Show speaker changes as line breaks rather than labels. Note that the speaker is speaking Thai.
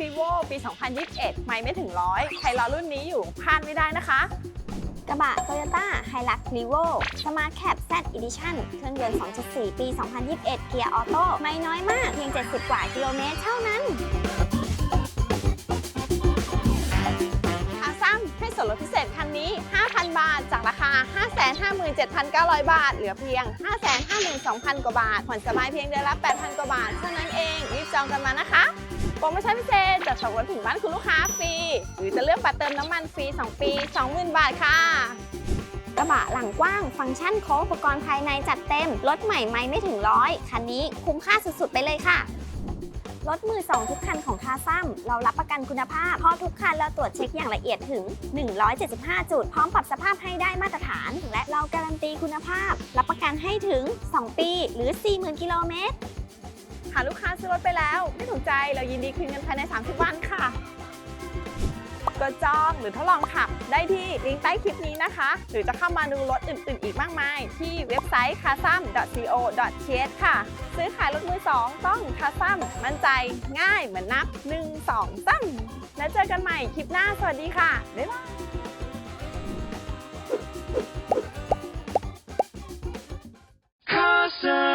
ฟีโวปี 2021 ไม่ไม่ถึงร้อยใครรอรุ่นนี้อยู่พลาดไม่ได้นะคะ
กระบะ Toyota Hilux Revo Smart Cab Z Edition เครื่องยนต์ 2.4 ปี 2021 เกียร์ออโต้ไม่น้อยมาก เพียง 70 กว่ากิโลเมตรเท่านั้น
คาซัมให้ส่วนลดพิเศษคันนี้ 5,000 บาท จากราคา 557,900 บาท เหลือเพียง 552,000 กว่าบาท ผ่อนสบายเพียงเดือนละ 8,000 กว่าบาท เท่านั้นเอง รีบจองกันมานะคะ โปรโมชั่นพิเศษจัดส่งรถถึงบ้านคุณลูกค้าฟรี หรือจะเลือกบัตรเติมน้ำมันฟรี 2 ปี 20,000 บาทค่ะ
กระบะหลังกว้าง ฟังก์ชันครบอุปกรณ์ภายในจัดเต็ม รถใหม่ไม่ไม่ถึงร้อยคันนี้คุ้มค่าสุดๆ ไปเลยค่ะ รถมือสองทุกคันของคาซัมเรารับประกันคุณภาพ เพราะทุกคันเราตรวจเช็คอย่างละเอียดถึง 175 จุด พร้อมปรับสภาพให้ได้มาตรฐาน และเราการันตีคุณภาพ รับประกันให้ถึง 2 ปี หรือ 40,000 กิโลเมตร
หากลูกค้าซื้อรถไปแล้ว ไม่ถูกใจเรายินดีคืนเงินภายใน 30 วันค่ะ ก็จองหรือทดลองขับ ได้ที่ลิงก์ใต้คลิปนี้นะคะ หรือจะเข้ามาดูรถอื่น ๆ อีกมากมาย ที่เว็บไซต์ c a s a m c o t h ค่ะ ซื้อขายรถมือ 2 ต้อง c a s a m มั่นใจง่ายเหมือนนับ 1 2 3 แล้วเจอกันใหม่คลิปหน้าสวัสดีค่ะ บ๊ายบาย